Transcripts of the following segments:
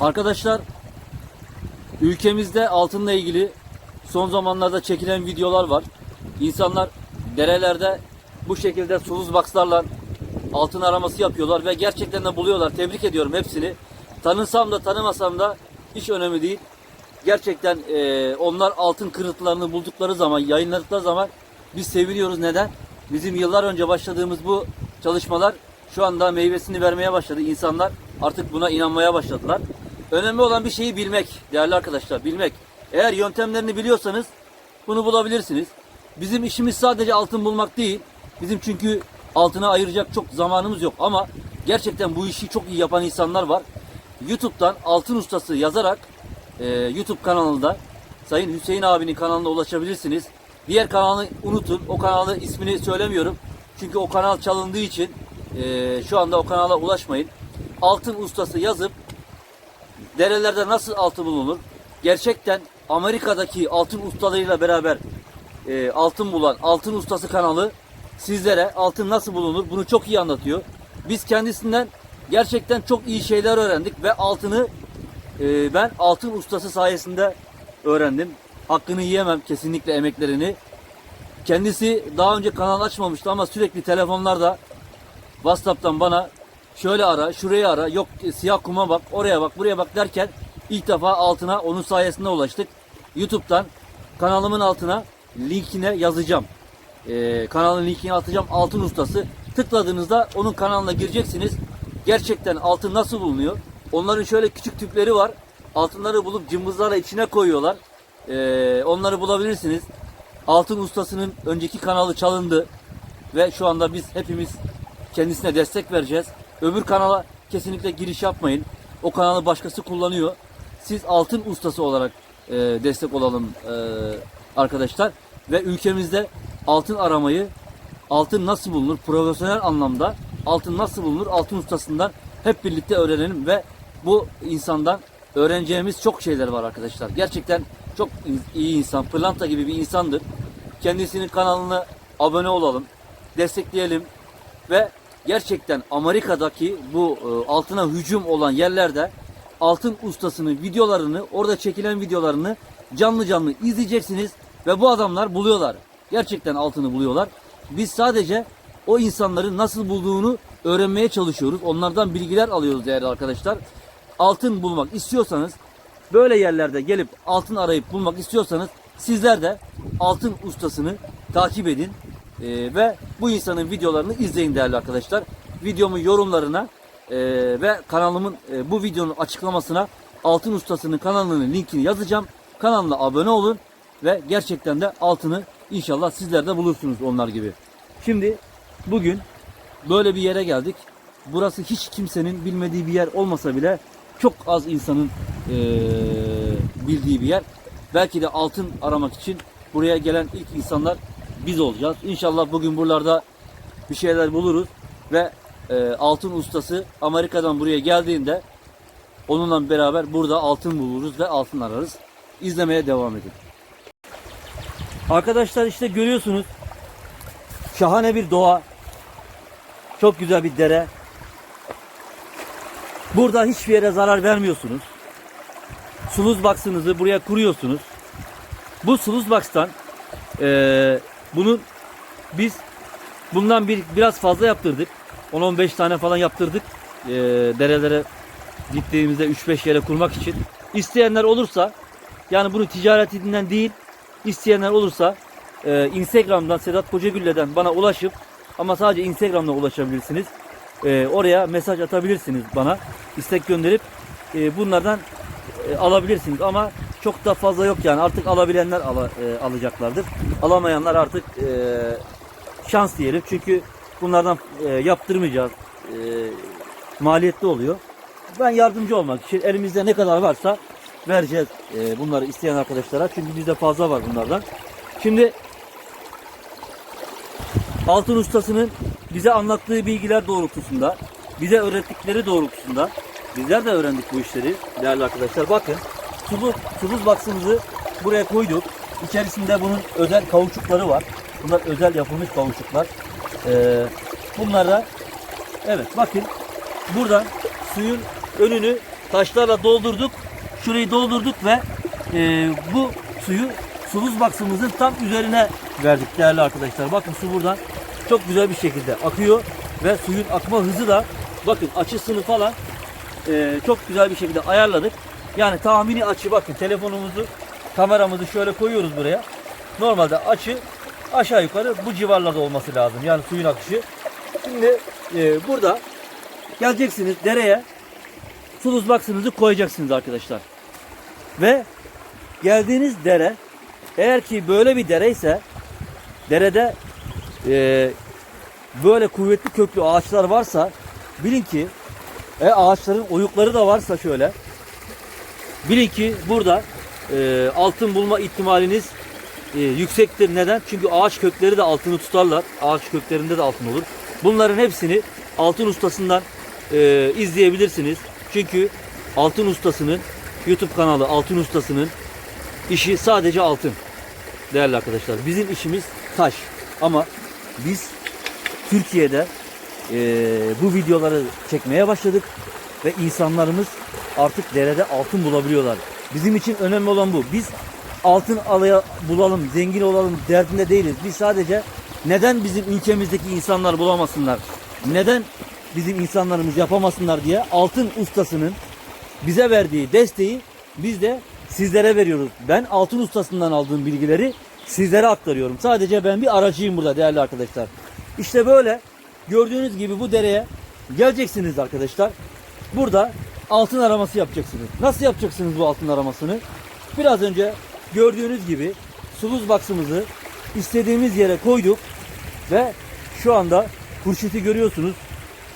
Arkadaşlar ülkemizde altınla ilgili son zamanlarda çekilen videolar var. İnsanlar derelerde bu şekilde suluz bakslarla altın araması yapıyorlar ve gerçekten de buluyorlar. Tebrik ediyorum hepsini. Tanınsam da tanımasam da hiç önemli değil. Gerçekten eee, onlar altın kırıntılarını buldukları zaman, yayınladıkları zaman biz seviniyoruz. Neden? Bizim yıllar önce başladığımız bu çalışmalar şu anda meyvesini vermeye başladı. İnsanlar artık buna inanmaya başladılar. Önemli olan bir şeyi bilmek değerli arkadaşlar, bilmek. Eğer yöntemlerini biliyorsanız bunu bulabilirsiniz. Bizim işimiz sadece altın bulmak değil. Bizim çünkü altına ayıracak çok zamanımız yok ama gerçekten bu işi çok iyi yapan insanlar var. YouTube'dan altın ustası yazarak e, YouTube kanalında Sayın Hüseyin abinin kanalına ulaşabilirsiniz. Diğer kanalı unutun. O kanalı ismini söylemiyorum. Çünkü o kanal çalındığı için e, şu anda o kanala ulaşmayın. Altın ustası yazıp derelerde nasıl altın bulunur? Gerçekten Amerika'daki altın ustalarıyla beraber e, altın bulan Altın Ustası kanalı sizlere altın nasıl bulunur bunu çok iyi anlatıyor. Biz kendisinden gerçekten çok iyi şeyler öğrendik ve altını e, ben Altın Ustası sayesinde öğrendim. Hakkını yiyemem kesinlikle emeklerini. Kendisi daha önce kanal açmamıştı ama sürekli telefonlarda WhatsApp'tan bana şöyle ara, şuraya ara, yok e, siyah kuma bak, oraya bak, buraya bak derken ilk defa altına onun sayesinde ulaştık. YouTube'dan kanalımın altına linkine yazacağım. Ee, kanalın linkini atacağım. Altın Ustası. Tıkladığınızda onun kanalına gireceksiniz. Gerçekten altın nasıl bulunuyor? Onların şöyle küçük tüpleri var. Altınları bulup cımbızlarla içine koyuyorlar. Ee, onları bulabilirsiniz. Altın Ustası'nın önceki kanalı çalındı. Ve şu anda biz hepimiz kendisine destek vereceğiz. Öbür kanala kesinlikle giriş yapmayın. O kanalı başkası kullanıyor. Siz altın ustası olarak e, destek olalım e, arkadaşlar. Ve ülkemizde altın aramayı, altın nasıl bulunur, profesyonel anlamda altın nasıl bulunur, altın ustasından hep birlikte öğrenelim ve bu insandan öğreneceğimiz çok şeyler var arkadaşlar. Gerçekten çok iyi insan, pırlanta gibi bir insandır. Kendisinin kanalına abone olalım, destekleyelim ve gerçekten Amerika'daki bu e, altına hücum olan yerlerde altın ustasının videolarını, orada çekilen videolarını canlı canlı izleyeceksiniz ve bu adamlar buluyorlar. Gerçekten altını buluyorlar. Biz sadece o insanların nasıl bulduğunu öğrenmeye çalışıyoruz. Onlardan bilgiler alıyoruz değerli arkadaşlar. Altın bulmak istiyorsanız böyle yerlerde gelip altın arayıp bulmak istiyorsanız sizler de altın ustasını takip edin Ee, ve bu insanın videolarını izleyin değerli arkadaşlar. Videomun yorumlarına e, ve kanalımın e, bu videonun açıklamasına altın ustasının kanalının linkini yazacağım. Kanalına abone olun ve gerçekten de altını inşallah sizler de bulursunuz onlar gibi. Şimdi bugün böyle bir yere geldik. Burası hiç kimsenin bilmediği bir yer olmasa bile çok az insanın eee, bildiği bir yer. Belki de altın aramak için buraya gelen ilk insanlar biz olacağız. İnşallah bugün buralarda bir şeyler buluruz ve eee, altın ustası Amerika'dan buraya geldiğinde onunla beraber burada altın buluruz ve altın ararız. İzlemeye devam edin. Arkadaşlar işte görüyorsunuz şahane bir doğa. Çok güzel bir dere. Burada hiçbir yere zarar vermiyorsunuz. Suluz baksınızı buraya kuruyorsunuz. Bu suluz bakstan eee bunun biz bundan bir biraz fazla yaptırdık. 10-15 tane falan yaptırdık. Eee, derelere gittiğimizde 3-5 yere kurmak için. İsteyenler olursa yani bunu ticaretinden değil isteyenler olursa eee, Instagram'dan Sedat Kocagülle'den bana ulaşıp ama sadece Instagram'dan ulaşabilirsiniz. Eee, oraya mesaj atabilirsiniz bana. istek gönderip eee, bunlardan e, alabilirsiniz ama çok da fazla yok yani artık alabilenler ala- e, alacaklardır. Alamayanlar artık e, şans diyelim çünkü bunlardan e, yaptırmayacağız. E, maliyetli oluyor. Ben yardımcı olmak için elimizde ne kadar varsa vereceğiz e, bunları isteyen arkadaşlara çünkü bizde fazla var bunlardan. Şimdi Altın ustasının bize anlattığı bilgiler doğrultusunda, bize öğrettikleri doğrultusunda bizler de öğrendik bu işleri değerli arkadaşlar. Bakın sulu, suluz baksımızı buraya koyduk. İçerisinde bunun özel kauçukları var. Bunlar özel yapılmış kauçuklar. Ee, bunlara evet bakın buradan suyun önünü taşlarla doldurduk. Şurayı doldurduk ve e, bu suyu suluz baksımızın tam üzerine verdik değerli arkadaşlar. Bakın su buradan çok güzel bir şekilde akıyor ve suyun akma hızı da bakın açısını falan e, çok güzel bir şekilde ayarladık. Yani tahmini açı bakın telefonumuzu kameramızı şöyle koyuyoruz buraya. Normalde açı aşağı yukarı bu civarlarda olması lazım. Yani suyun akışı. Şimdi e, burada geleceksiniz dereye suluz baksınızı koyacaksınız arkadaşlar. Ve geldiğiniz dere eğer ki böyle bir dere ise derede e, böyle kuvvetli köklü ağaçlar varsa bilin ki e, ağaçların oyukları da varsa şöyle bilin ki burada e, altın bulma ihtimaliniz e, yüksektir. Neden? Çünkü ağaç kökleri de altını tutarlar. Ağaç köklerinde de altın olur. Bunların hepsini altın ustasından e, izleyebilirsiniz. Çünkü altın ustasının YouTube kanalı altın ustasının işi sadece altın. Değerli arkadaşlar bizim işimiz taş. Ama biz Türkiye'de e, bu videoları çekmeye başladık ve insanlarımız artık derede altın bulabiliyorlar. Bizim için önemli olan bu. Biz altın alaya bulalım, zengin olalım derdinde değiliz. Biz sadece neden bizim ülkemizdeki insanlar bulamasınlar? Neden bizim insanlarımız yapamasınlar diye altın ustasının bize verdiği desteği biz de sizlere veriyoruz. Ben altın ustasından aldığım bilgileri sizlere aktarıyorum. Sadece ben bir aracıyım burada değerli arkadaşlar. İşte böyle gördüğünüz gibi bu dereye geleceksiniz arkadaşlar. Burada altın araması yapacaksınız. Nasıl yapacaksınız bu altın aramasını? Biraz önce gördüğünüz gibi suluz baksımızı istediğimiz yere koyduk ve şu anda Hurşit'i görüyorsunuz.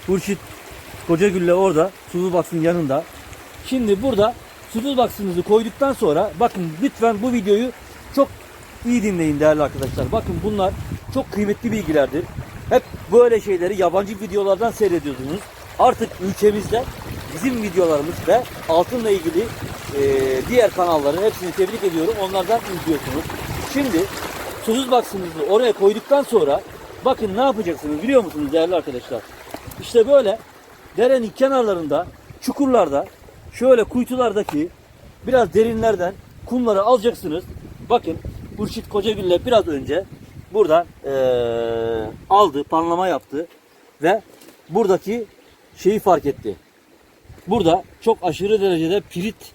Hurşit Kocagül'le orada suluz baksın yanında. Şimdi burada suluz baksınızı koyduktan sonra bakın lütfen bu videoyu çok iyi dinleyin değerli arkadaşlar. Bakın bunlar çok kıymetli bilgilerdir. Hep böyle şeyleri yabancı videolardan seyrediyorsunuz. Artık ülkemizde bizim videolarımız ve altınla ilgili e, diğer kanalları hepsini tebrik ediyorum. Onlardan izliyorsunuz. Şimdi suluz baksınızı oraya koyduktan sonra bakın ne yapacaksınız biliyor musunuz değerli arkadaşlar? İşte böyle derenin kenarlarında, çukurlarda, şöyle kuytulardaki biraz derinlerden kumları alacaksınız. Bakın Burçit Kocagül'le biraz önce burada eee, aldı, panlama yaptı ve buradaki şeyi fark etti. Burada çok aşırı derecede pirit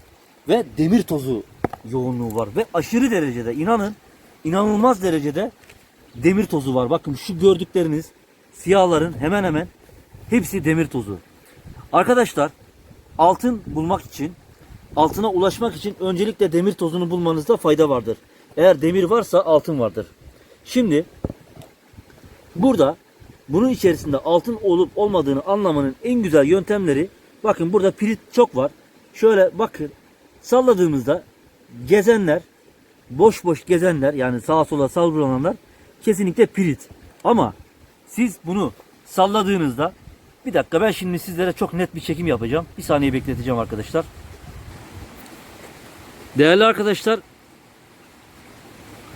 ve demir tozu yoğunluğu var ve aşırı derecede inanın inanılmaz derecede demir tozu var. Bakın şu gördükleriniz siyahların hemen hemen hepsi demir tozu. Arkadaşlar altın bulmak için altına ulaşmak için öncelikle demir tozunu bulmanızda fayda vardır. Eğer demir varsa altın vardır. Şimdi burada bunun içerisinde altın olup olmadığını anlamanın en güzel yöntemleri bakın burada pirit çok var. Şöyle bakın salladığımızda gezenler boş boş gezenler yani sağa sola savrulanlar kesinlikle pirit. Ama siz bunu salladığınızda bir dakika ben şimdi sizlere çok net bir çekim yapacağım. Bir saniye bekleteceğim arkadaşlar. Değerli arkadaşlar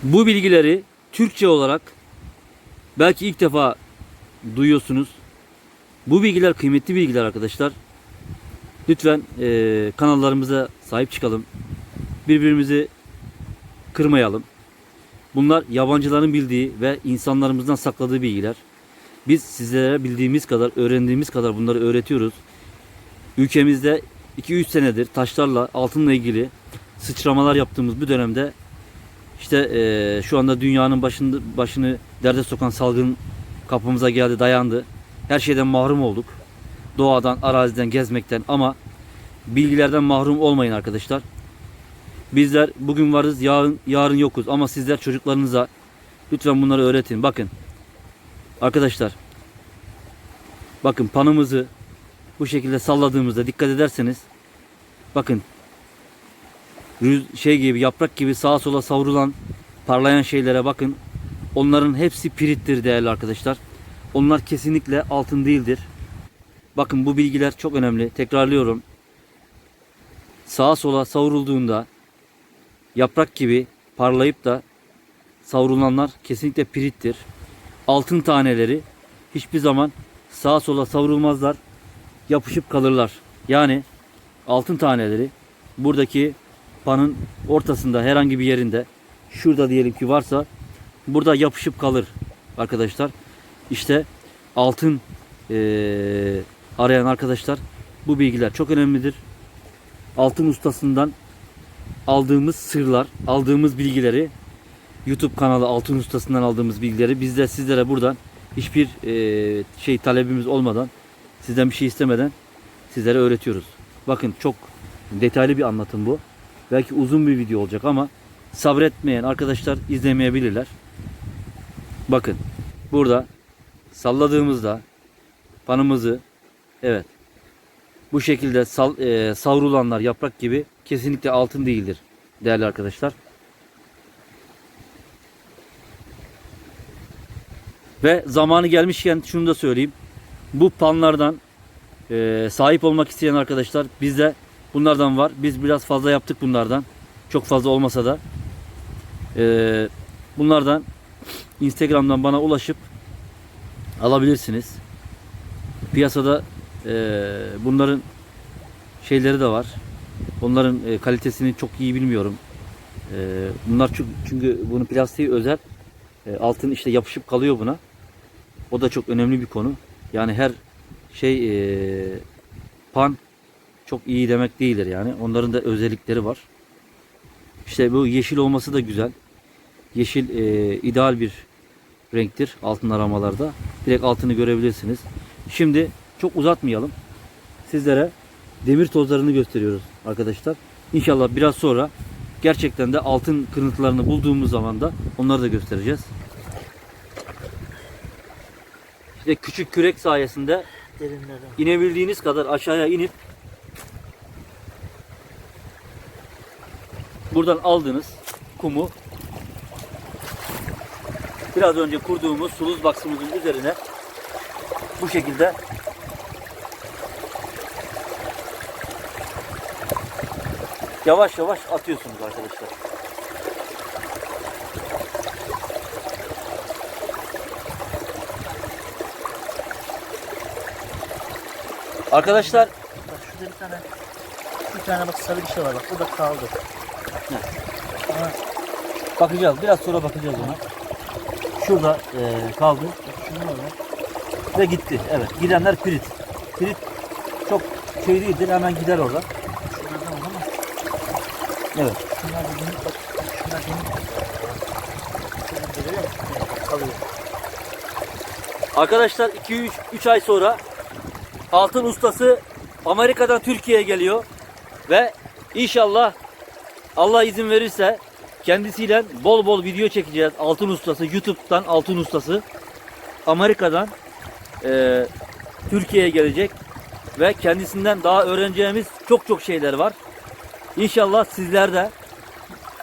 bu bilgileri Türkçe olarak belki ilk defa duyuyorsunuz. Bu bilgiler kıymetli bilgiler arkadaşlar. Lütfen eee, kanallarımıza sahip çıkalım. Birbirimizi kırmayalım. Bunlar yabancıların bildiği ve insanlarımızdan sakladığı bilgiler. Biz sizlere bildiğimiz kadar, öğrendiğimiz kadar bunları öğretiyoruz. Ülkemizde 2-3 senedir taşlarla, altınla ilgili sıçramalar yaptığımız bu dönemde işte eee, şu anda dünyanın başını, başını derde sokan salgın kapımıza geldi, dayandı. Her şeyden mahrum olduk. Doğadan, araziden, gezmekten ama bilgilerden mahrum olmayın arkadaşlar. Bizler bugün varız, yarın yarın yokuz ama sizler çocuklarınıza lütfen bunları öğretin. Bakın. Arkadaşlar. Bakın panımızı bu şekilde salladığımızda dikkat ederseniz bakın rüz- şey gibi yaprak gibi sağa sola savrulan parlayan şeylere bakın. Onların hepsi pirittir değerli arkadaşlar. Onlar kesinlikle altın değildir. Bakın bu bilgiler çok önemli. Tekrarlıyorum. Sağa sola savrulduğunda yaprak gibi parlayıp da savrulanlar kesinlikle pirittir. Altın taneleri hiçbir zaman sağa sola savrulmazlar. Yapışıp kalırlar. Yani altın taneleri buradaki panın ortasında herhangi bir yerinde şurada diyelim ki varsa burada yapışıp kalır arkadaşlar. İşte altın eee, arayan arkadaşlar bu bilgiler çok önemlidir. Altın ustasından aldığımız sırlar, aldığımız bilgileri YouTube kanalı Altın Ustası'ndan aldığımız bilgileri biz de sizlere buradan hiçbir eee, şey talebimiz olmadan sizden bir şey istemeden sizlere öğretiyoruz. Bakın çok detaylı bir anlatım bu. Belki uzun bir video olacak ama sabretmeyen arkadaşlar izlemeyebilirler. Bakın burada salladığımızda panımızı evet bu şekilde sal, e, savrulanlar yaprak gibi kesinlikle altın değildir değerli arkadaşlar. Ve zamanı gelmişken şunu da söyleyeyim. Bu panlardan e, sahip olmak isteyen arkadaşlar bizde bunlardan var. Biz biraz fazla yaptık bunlardan. Çok fazla olmasa da. E, bunlardan Instagram'dan bana ulaşıp alabilirsiniz. Piyasada e, bunların şeyleri de var. Onların e, kalitesini çok iyi bilmiyorum. E, bunlar çünkü, çünkü bunun plastiği özel. E, altın işte yapışıp kalıyor buna. O da çok önemli bir konu. Yani her şey e, pan çok iyi demek değildir yani. Onların da özellikleri var. İşte bu yeşil olması da güzel. Yeşil e, ideal bir renktir altın aramalarda. Direkt altını görebilirsiniz. Şimdi çok uzatmayalım. Sizlere demir tozlarını gösteriyoruz arkadaşlar. İnşallah biraz sonra gerçekten de altın kırıntılarını bulduğumuz zaman da onları da göstereceğiz. İşte küçük kürek sayesinde Derinlerden. inebildiğiniz kadar aşağıya inip buradan aldığınız kumu biraz önce kurduğumuz suluz baksımızın üzerine bu şekilde yavaş yavaş atıyorsunuz arkadaşlar. Arkadaşlar Bak şurada bir tane bir tane bak sarı bir şey var bak bu da kaldı. Bakacağız. Biraz sonra bakacağız ona. Şurada eee, kaldı. bak. Ve gitti. Evet. Gidenler pirit. Pirit çok şey değildir. Hemen gider orada. Evet. şunlar da demir bak. Şunlar Kalıyor. Arkadaşlar 2-3 3 ay sonra altın ustası Amerika'dan Türkiye'ye geliyor. Ve inşallah Allah izin verirse kendisiyle bol bol video çekeceğiz. Altın ustası YouTube'dan altın ustası Amerika'dan eee, Türkiye'ye gelecek ve kendisinden daha öğreneceğimiz çok çok şeyler var. İnşallah sizler de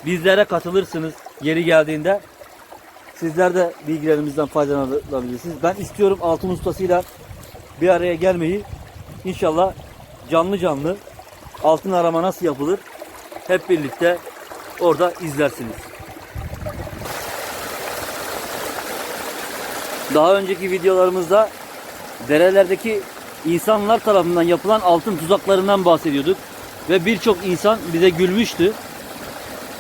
bizlere katılırsınız yeri geldiğinde. Sizler de bilgilerimizden faydalanabilirsiniz. Ben istiyorum altın ustasıyla bir araya gelmeyi. İnşallah canlı canlı altın arama nasıl yapılır hep birlikte orada izlersiniz. Daha önceki videolarımızda derelerdeki insanlar tarafından yapılan altın tuzaklarından bahsediyorduk. Ve birçok insan bize gülmüştü.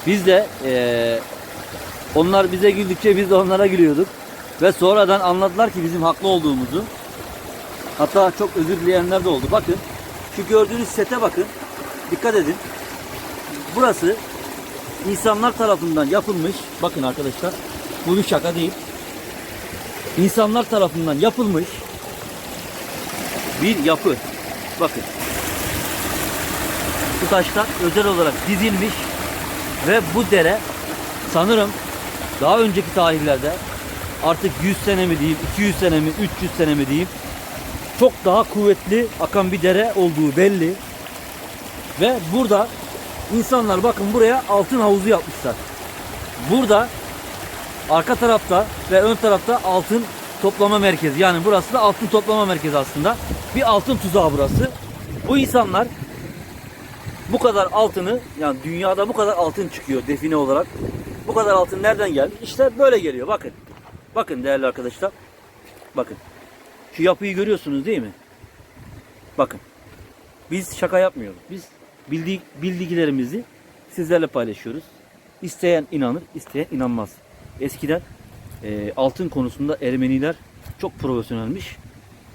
Biz de eee, onlar bize güldükçe biz de onlara gülüyorduk. Ve sonradan anladılar ki bizim haklı olduğumuzu. Hatta çok özür dileyenler de oldu. Bakın şu gördüğünüz sete bakın. Dikkat edin. Burası insanlar tarafından yapılmış. Bakın arkadaşlar. Bu bir şaka değil. İnsanlar tarafından yapılmış bir yapı. Bakın. Bu taşlar özel olarak dizilmiş ve bu dere sanırım daha önceki tarihlerde artık 100 sene mi diyeyim, 200 sene mi, 300 sene mi diyeyim çok daha kuvvetli akan bir dere olduğu belli. Ve burada insanlar bakın buraya altın havuzu yapmışlar. Burada arka tarafta ve ön tarafta altın toplama merkezi. Yani burası da altın toplama merkezi aslında. Bir altın tuzağı burası. Bu insanlar bu kadar altını yani dünyada bu kadar altın çıkıyor define olarak. Bu kadar altın nereden geldi? İşte böyle geliyor bakın. Bakın değerli arkadaşlar. Bakın. Şu yapıyı görüyorsunuz değil mi? Bakın. Biz şaka yapmıyoruz. Biz bildik, bildiklerimizi sizlerle paylaşıyoruz. İsteyen inanır, isteyen inanmaz. Eskiden e, altın konusunda Ermeniler çok profesyonelmiş.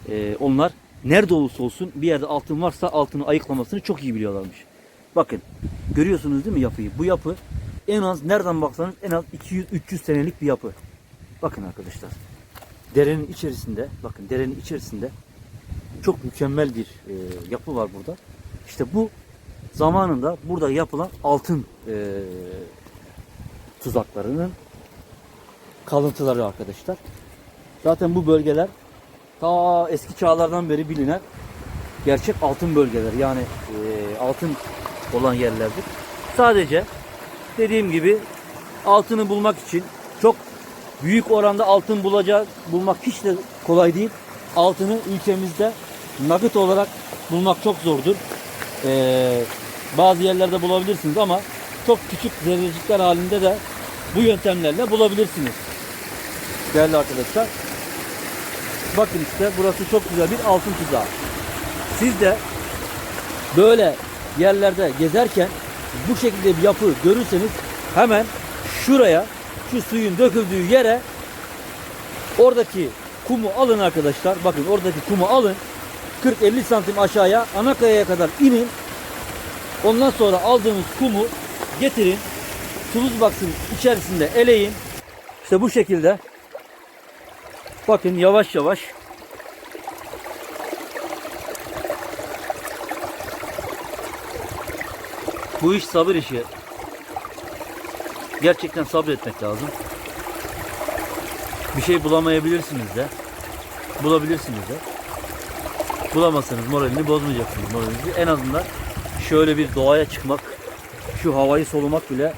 E, onlar nerede olursa olsun bir yerde altın varsa altını ayıklamasını çok iyi biliyorlarmış. Bakın görüyorsunuz değil mi yapıyı? Bu yapı en az nereden baksanız en az 200-300 senelik bir yapı. Bakın arkadaşlar. Derenin içerisinde, bakın derenin içerisinde çok mükemmel bir e, yapı var burada. İşte bu zamanında burada yapılan altın e, tuzaklarının kalıntıları arkadaşlar. Zaten bu bölgeler ta eski çağlardan beri bilinen gerçek altın bölgeler yani e, altın olan yerlerdir. Sadece dediğim gibi altını bulmak için çok büyük oranda altın bulacak bulmak hiç de kolay değil. Altını ülkemizde nakit olarak bulmak çok zordur. Ee, bazı yerlerde bulabilirsiniz ama çok küçük zerrecikler halinde de bu yöntemlerle bulabilirsiniz. Değerli arkadaşlar. Bakın işte burası çok güzel bir altın tuzağı. Siz de böyle yerlerde gezerken bu şekilde bir yapı görürseniz hemen şuraya şu suyun döküldüğü yere oradaki kumu alın arkadaşlar. Bakın oradaki kumu alın. 40-50 santim aşağıya Anakaya'ya kadar inin. Ondan sonra aldığınız kumu getirin. Tuz baksın içerisinde eleyin. İşte bu şekilde. Bakın yavaş yavaş Bu iş sabır işi. Gerçekten sabretmek lazım. Bir şey bulamayabilirsiniz de. Bulabilirsiniz de. Bulamazsanız moralini bozmayacaksınız moralinizi. En azından şöyle bir doğaya çıkmak, şu havayı solumak bile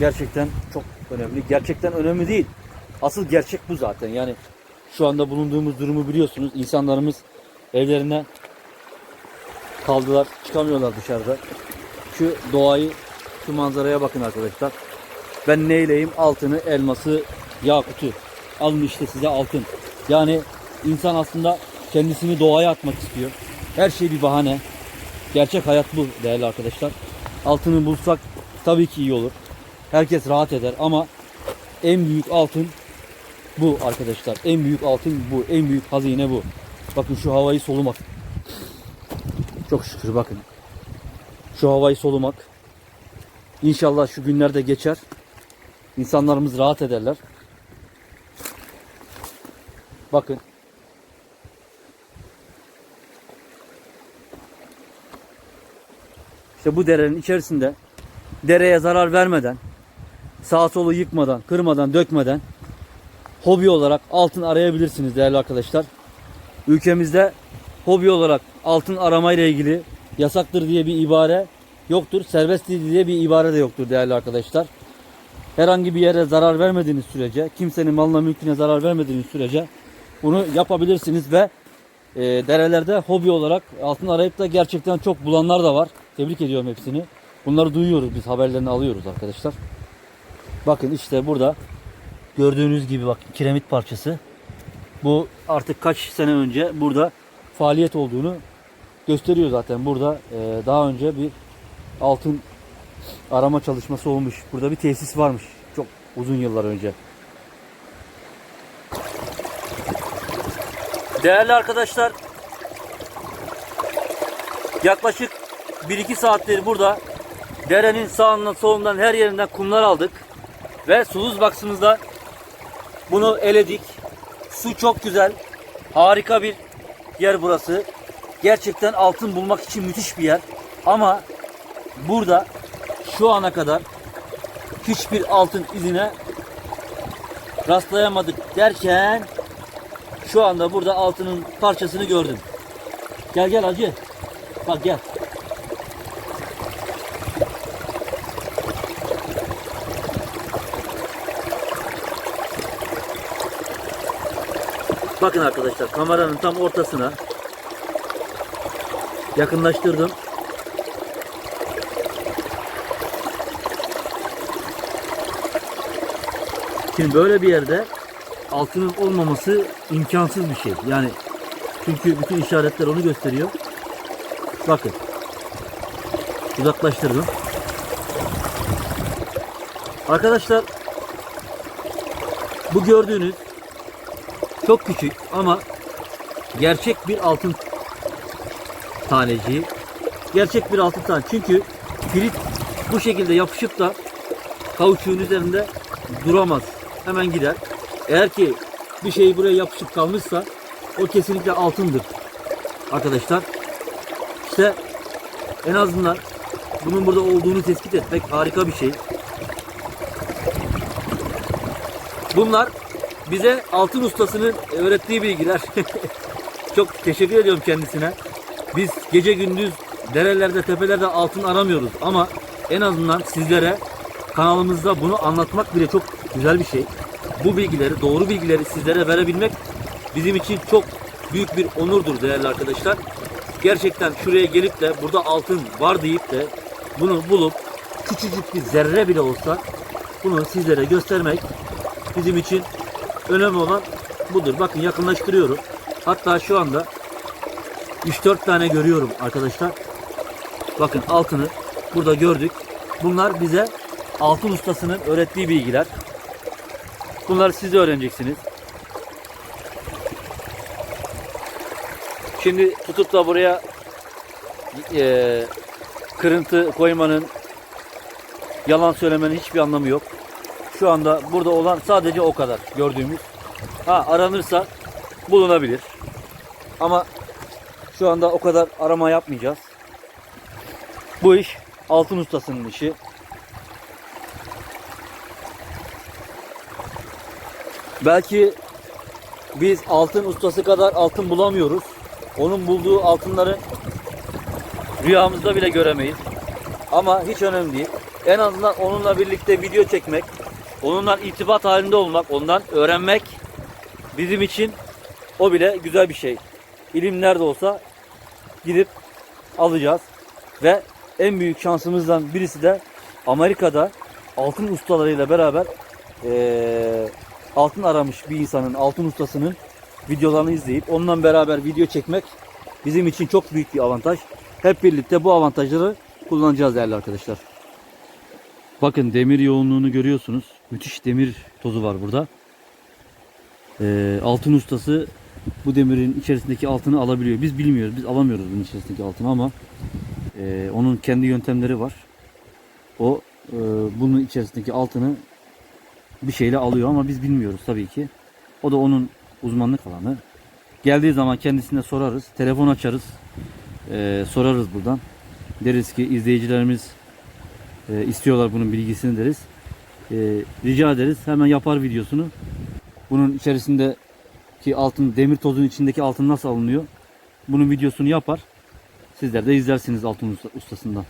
gerçekten çok önemli. Gerçekten önemli değil. Asıl gerçek bu zaten. Yani şu anda bulunduğumuz durumu biliyorsunuz. İnsanlarımız evlerinden kaldılar. Çıkamıyorlar dışarıda. Şu doğayı, şu manzaraya bakın arkadaşlar. Ben neyleyim? Altını, elması, yakutu. Alın işte size altın. Yani insan aslında kendisini doğaya atmak istiyor. Her şey bir bahane. Gerçek hayat bu değerli arkadaşlar. Altını bulsak tabii ki iyi olur. Herkes rahat eder ama en büyük altın bu arkadaşlar. En büyük altın bu. En büyük hazine bu. Bakın şu havayı solumak. Çok şükür bakın. Şu havayı solumak. İnşallah şu günlerde geçer. İnsanlarımız rahat ederler. Bakın. İşte bu derenin içerisinde dereye zarar vermeden, sağ solu yıkmadan, kırmadan, dökmeden hobi olarak altın arayabilirsiniz değerli arkadaşlar. Ülkemizde hobi olarak altın aramayla ilgili yasaktır diye bir ibare yoktur. Serbesttir diye bir ibare de yoktur değerli arkadaşlar. Herhangi bir yere zarar vermediğiniz sürece, kimsenin malına mülküne zarar vermediğiniz sürece bunu yapabilirsiniz ve e, derelerde hobi olarak altın arayıp da gerçekten çok bulanlar da var. Tebrik ediyorum hepsini. Bunları duyuyoruz biz haberlerini alıyoruz arkadaşlar. Bakın işte burada gördüğünüz gibi bak kiremit parçası. Bu artık kaç sene önce burada faaliyet olduğunu gösteriyor zaten. Burada e, daha önce bir altın arama çalışması olmuş. Burada bir tesis varmış. Çok uzun yıllar önce. Değerli arkadaşlar yaklaşık 1-2 saattir burada derenin sağından solundan her yerinden kumlar aldık ve suluz baksımızda bunu eledik. Su çok güzel. Harika bir yer burası. Gerçekten altın bulmak için müthiş bir yer. Ama burada şu ana kadar hiçbir altın izine rastlayamadık derken şu anda burada altının parçasını gördüm. Gel gel acı. Bak gel. Bakın arkadaşlar kameranın tam ortasına yakınlaştırdım. Şimdi böyle bir yerde altının olmaması imkansız bir şey. Yani çünkü bütün işaretler onu gösteriyor. Bakın. Uzaklaştırdım. Arkadaşlar bu gördüğünüz çok küçük ama gerçek bir altın taneciği. Gerçek bir altın tane. Çünkü kilit bu şekilde yapışıp da kauçuğun üzerinde duramaz. Hemen gider. Eğer ki bir şey buraya yapışıp kalmışsa o kesinlikle altındır. Arkadaşlar işte en azından bunun burada olduğunu tespit etmek harika bir şey. Bunlar bize altın ustasının öğrettiği bilgiler. Çok teşekkür ediyorum kendisine. Biz gece gündüz derelerde, tepelerde altın aramıyoruz ama en azından sizlere kanalımızda bunu anlatmak bile çok güzel bir şey. Bu bilgileri, doğru bilgileri sizlere verebilmek bizim için çok büyük bir onurdur değerli arkadaşlar. Gerçekten şuraya gelip de burada altın var deyip de bunu bulup küçücük bir zerre bile olsa bunu sizlere göstermek bizim için önemli olan budur. Bakın yakınlaştırıyorum. Hatta şu anda 3-4 tane görüyorum arkadaşlar. Bakın altını burada gördük. Bunlar bize altın ustasının öğrettiği bilgiler. Bunları siz de öğreneceksiniz. Şimdi tutup da buraya eee, kırıntı koymanın, yalan söylemenin hiçbir anlamı yok. Şu anda burada olan sadece o kadar gördüğümüz. Ha aranırsa bulunabilir. Ama şu anda o kadar arama yapmayacağız. Bu iş altın ustasının işi. Belki biz altın ustası kadar altın bulamıyoruz. Onun bulduğu altınları rüyamızda bile göremeyiz. Ama hiç önemli değil. En azından onunla birlikte video çekmek, onunla irtibat halinde olmak, ondan öğrenmek bizim için o bile güzel bir şey. İlim nerede olsa gidip alacağız. Ve en büyük şansımızdan birisi de Amerika'da altın ustalarıyla beraber eee, altın aramış bir insanın, altın ustasının videolarını izleyip onunla beraber video çekmek bizim için çok büyük bir avantaj. Hep birlikte bu avantajları kullanacağız değerli arkadaşlar. Bakın demir yoğunluğunu görüyorsunuz. Müthiş demir tozu var burada. Ee, altın ustası bu demirin içerisindeki altını alabiliyor. Biz bilmiyoruz. Biz alamıyoruz bunun içerisindeki altını ama e, onun kendi yöntemleri var. O e, bunun içerisindeki altını bir şeyle alıyor ama biz bilmiyoruz tabii ki. O da onun uzmanlık alanı. Geldiği zaman kendisine sorarız. Telefon açarız. E, sorarız buradan. Deriz ki izleyicilerimiz e, istiyorlar bunun bilgisini deriz. E, rica ederiz. Hemen yapar videosunu. Bunun içerisindeki altın, demir tozun içindeki altın nasıl alınıyor? Bunun videosunu yapar. Sizler de izlersiniz altın usta- ustasından.